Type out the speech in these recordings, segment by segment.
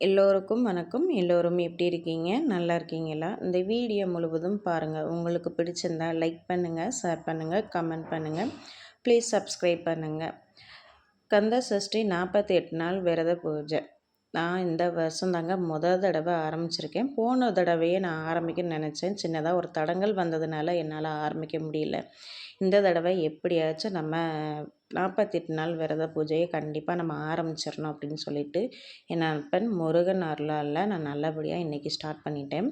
எல்லோருக்கும் வணக்கம். எல்லோரும் எப்படி இருக்கீங்க? நல்லா இருக்கீங்களா? இந்த வீடியோ முழுவதும் பாருங்கள் உங்களுக்கு பிடிச்சிருந்தா லைக் பண்ணுங்கள் ஷேர் பண்ணுங்கள் கமெண்ட் பண்ணுங்கள் ப்ளீஸ் சப்ஸ்கிரைப் பண்ணுங்கள் கந்த சஷ்டி நாற்பத்தி எட்டு நாள் விரத பூஜை. நான் இந்த வருஷம் தாங்க முத தடவை ஆரம்பிச்சிருக்கேன். போன தடவையே நான் ஆரம்பிக்கணும்னு நினச்சேன். சின்னதாக ஒரு தடங்கள் வந்ததுனால என்னால் ஆரம்பிக்க முடியல. இந்த தடவை எப்படியாச்சும் நம்ம நாற்பத்தெட்டு நாள் விரத பூஜையை கண்டிப்பாக நம்ம ஆரம்பிச்சிடணும் அப்படின்னு சொல்லிட்டு என் அப்பன் முருகன் அருளால் நான் நல்லபடியாக இன்றைக்கி ஸ்டார்ட் பண்ணிட்டேன்.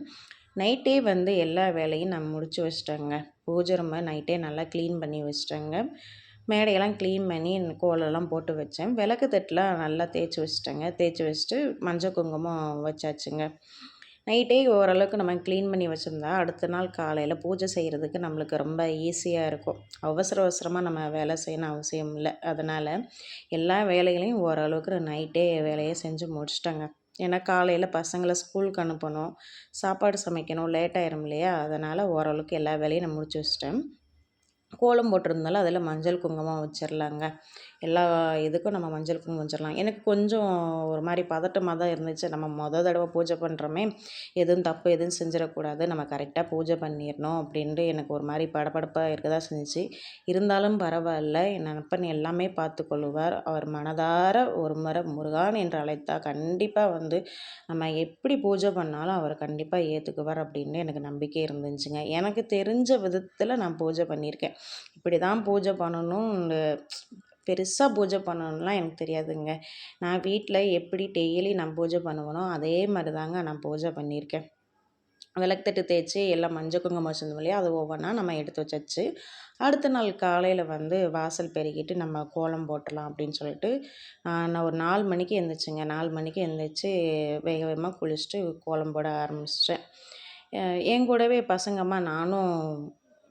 நைட்டே வந்து எல்லா வேலையும் நான் முடிச்சு வச்சிட்டேங்க. பூஜை ரொம்ப நைட்டே நல்லா க்ளீன் பண்ணி வச்சிட்டேங்க. மேடையெல்லாம் க்ளீன் பண்ணி கோலெல்லாம் போட்டு வச்சேன். விளக்கு தட்டில் நல்லா தேய்ச்சி வச்சிட்டேங்க. தேய்ச்சி வச்சுட்டு மஞ்சள் குங்குமம் வச்சாச்சுங்க. நைட்டே ஓரளவுக்கு நம்ம க்ளீன் பண்ணி வச்சுருந்தா அடுத்த நாள் காலையில் பூஜை செய்கிறதுக்கு நம்மளுக்கு ரொம்ப ஈஸியாக இருக்கும். அவசர அவசரமாக நம்ம வேலை செய்யணும் அவசியம் இல்லை. அதனால் எல்லா வேலைகளையும் ஓரளவுக்கு நைட்டே வேலையை செஞ்சு முடிச்சிட்டேங்க. ஏன்னா காலையில் பசங்களை ஸ்கூலுக்கு அனுப்பணும் சாப்பாடு சமைக்கணும் லேட் ஆயிரும் இல்லையா? அதனால் ஓரளவுக்கு எல்லா வேலையும் நான் முடிச்சு வச்சிட்டேன். கோலம் போட்டிருந்தாலும் அதில் மஞ்சள் குங்குமம் வச்சிடலாங்க எல்லா இதுக்கும் நம்ம மஞ்சள் குங்குமம் வச்சிடலாம். எனக்கு கொஞ்சம் ஒரு மாதிரி பதட்டமாக தான் இருந்துச்சு. நம்ம மொதல் தடவை பூஜை பண்ணுறோமே எதுவும் தப்பு எதுவும் செஞ்சிடக்கூடாது. நம்ம கரெக்டாக பூஜை பண்ணிடணும் அப்படின்ட்டு எனக்கு ஒரு மாதிரி படபடப்பாக இருக்க தான் செஞ்சிச்சு. இருந்தாலும் பரவாயில்ல. என் நண்பன் எல்லாமே பார்த்து அவர் மனதார ஒரு முறை முருகான் என்று அழைத்தா கண்டிப்பாக வந்து நம்ம எப்படி பூஜை பண்ணாலும் அவர் கண்டிப்பாக ஏற்றுக்குவார் அப்படின்னு எனக்கு நம்பிக்கை இருந்துச்சுங்க. எனக்கு தெரிஞ்ச விதத்தில் நான் பூஜை பண்ணியிருக்கேன். இப்படி தான் பூஜை பண்ணணும் பெருசாக பூஜை பண்ணணும்லாம் எனக்கு தெரியாதுங்க. நான் வீட்டில் எப்படி டெய்லி நான் பூஜை பண்ணுவேனோ அதே மாதிரி தாங்க நான் பூஜை பண்ணியிருக்கேன். விளக்கத்தட்டு தேய்ச்சி எல்லாம் மஞ்சள் குங்குமம் வச்சிருந்தோம் இல்லையா அது ஒவ்வொன்றா நம்ம எடுத்து வச்சாச்சு. அடுத்த நாள் காலையில் வந்து வாசல் பெருகிட்டு நம்ம கோலம் போட்டலாம் அப்படின்னு சொல்லிட்டு நான் ஒரு நாலு மணிக்கு எழுந்திரிச்சிங்க. நாலு மணிக்கு எழுந்திரிச்சி வேக வேகமாக குளிச்சுட்டு கோலம் போட ஆரம்பிச்சிட்டேன். என் கூடவே பசங்கம்மா நானும்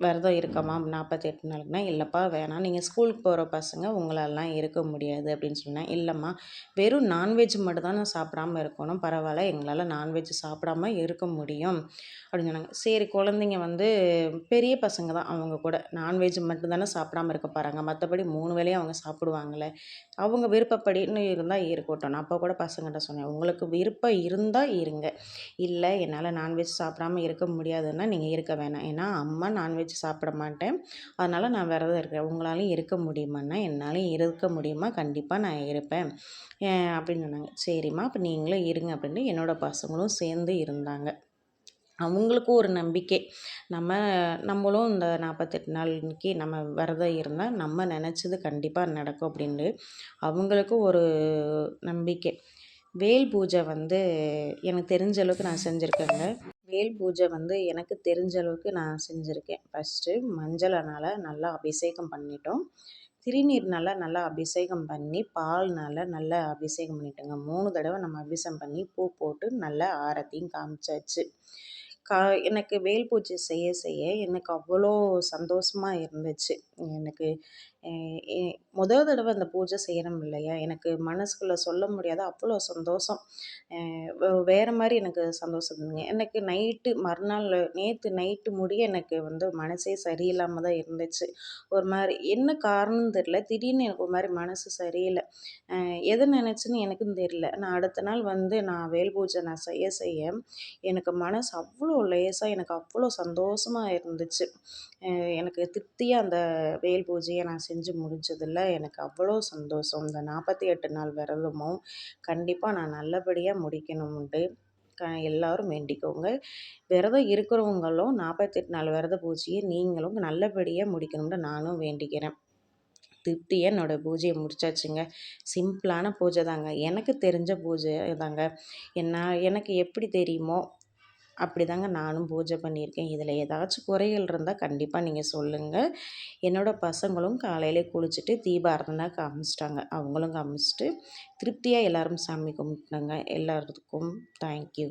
விரதம் இருக்கமா? நாற்பத்தெட்டு நாளுக்குனா இல்லைப்பா வேணாம். நீங்கள் ஸ்கூலுக்கு போகிற பசங்க உங்களாலலாம் இருக்க முடியாது அப்படின்னு சொன்னேன். இல்லைம்மா வெறும் நான்வெஜ் மட்டும் தான் நான் சாப்பிடாம இருக்கணும். பரவாயில்ல எங்களால் நான்வெஜ் சாப்பிடாம இருக்க முடியும் அப்படின்னு சொன்னாங்க. சரி குழந்தைங்க வந்து பெரிய பசங்க தான் அவங்க கூட. நான்வெஜ் மட்டும் தானே சாப்பிடாம இருக்க போகிறாங்க மற்றபடி மூணு வேலையும் அவங்க சாப்பிடுவாங்களே. அவங்க விருப்பப்படின்னு இருந்தால் இருக்கட்டும். நான் அப்போ கூட பசங்கள்கிட்ட சொன்னேன் உங்களுக்கு விருப்பம் இருந்தால் இருங்க. இல்லை என்னால் நான்வெஜ் சாப்பிடாம இருக்க முடியாதுன்னா நீங்கள் இருக்க வேணாம். ஏன்னா அம்மா நான்வெஜ் சாப்பிட மாட்டேன். அதனால் நான் விரதம் இருக்கிறேன் உங்களாலையும் இருக்க முடியுமான்னா என்னாலையும் இருக்க முடியுமா? கண்டிப்பாக நான் இருப்பேன். அப்படின்னு சொன்னாங்க. சரிம்மா அப்போ நீங்களும் இருங்க அப்படின்ட்டு என்னோடய பசங்களும் சேர்ந்து இருந்தாங்க. அவங்களுக்கும் ஒரு நம்பிக்கை. நம்ம நம்மளும் இந்த நாற்பத்தெட்டு நாளைக்கு நம்ம விரதம் இருந்தால் நம்ம நினச்சது கண்டிப்பாக நடக்கும் அப்படின்ட்டு அவங்களுக்கும் ஒரு நம்பிக்கை. வேல் பூஜை வந்து எனக்கு தெரிஞ்ச அளவுக்கு நான் செஞ்சுருக்கேங்க. வேல் பூஜை வந்து எனக்கு தெரிஞ்ச அளவுக்கு நான் செஞ்சுருக்கேன். ஃபஸ்ட்டு மஞ்சளனால் நல்லா அபிஷேகம் பண்ணிட்டோம். திருநீர்னால் நல்லா அபிஷேகம் பண்ணி பால்னால் நல்லா அபிஷேகம் பண்ணிட்டோங்க. மூணு தடவை நம்ம அபிஷேகம் பண்ணி பூ போட்டு நல்லா ஆரத்தியும் காமிச்சாச்சு. கா எனக்கு வேல் பூஜை செய்ய செய்ய எனக்கு அவ்வளோ சந்தோஷமாக இருந்துச்சு. எனக்கு முதல் தடவை அந்த பூஜை செய்கிறோம் இல்லையா? எனக்கு மனசுக்குள்ளே சொல்ல முடியாத அவ்வளோ சந்தோஷம். வேறு மாதிரி எனக்கு சந்தோஷம் இருந்துங்க எனக்கு நைட்டு மறுநாள் நேற்று நைட்டு முடிய எனக்கு வந்து மனசே சரியில்லாமல் தான் இருந்துச்சு. ஒரு மாதிரி என்ன காரணம்னு தெரில திடீர்னு எனக்கு ஒரு மாதிரி மனசு சரியில்லை. எதை நினச்சின்னு எனக்கும் தெரியல. நான் அடுத்த நாள் வந்து நான் வேல் பூஜை நான் செய்ய செய்ய எனக்கு மனசு அவ்வளோ லேசாக எனக்கு அவ்வளோ சந்தோஷமாக இருந்துச்சு. எனக்கு திருப்தியாக அந்த வேல் பூஜையை நான் செஞ்சு முடிஞ்சதில் எனக்கு அவ்வளோ சந்தோஷம். இந்த நாற்பத்தி எட்டு நாள் விரதமும் கண்டிப்பாக நான் நல்லபடியாக முடிக்கணும்ட்டு க எல்லோரும் வேண்டிக்கோங்க. விரதம் இருக்கிறவங்களும் நாற்பத்தெட்டு நாள் விரத பூஜையை நீங்களும் நல்லபடியாக முடிக்கணும்னு நானும் வேண்டிக்கிறேன். திருப்தியாக என்னோடய பூஜையை முடிச்சாச்சுங்க. சிம்பிளான பூஜை தாங்க. எனக்கு தெரிஞ்ச பூஜை தாங்க. என்ன எனக்கு எப்படி தெரியுமோ அப்படி தாங்க நானும் பூஜை பண்ணியிருக்கேன். இதில் ஏதாச்சும் குறைகள் இருந்தால் கண்டிப்பாக நீங்கள் சொல்லுங்கள் என்னோடய பசங்களும் காலையிலே குளிச்சுட்டு தீபாரதனை காமிச்சிட்டாங்க. அவங்களும் காமிச்சிட்டு திருப்தியாக எல்லோரும் சாமி கும்பிட்டாங்க எல்லாத்துக்கும் தேங்க்யூ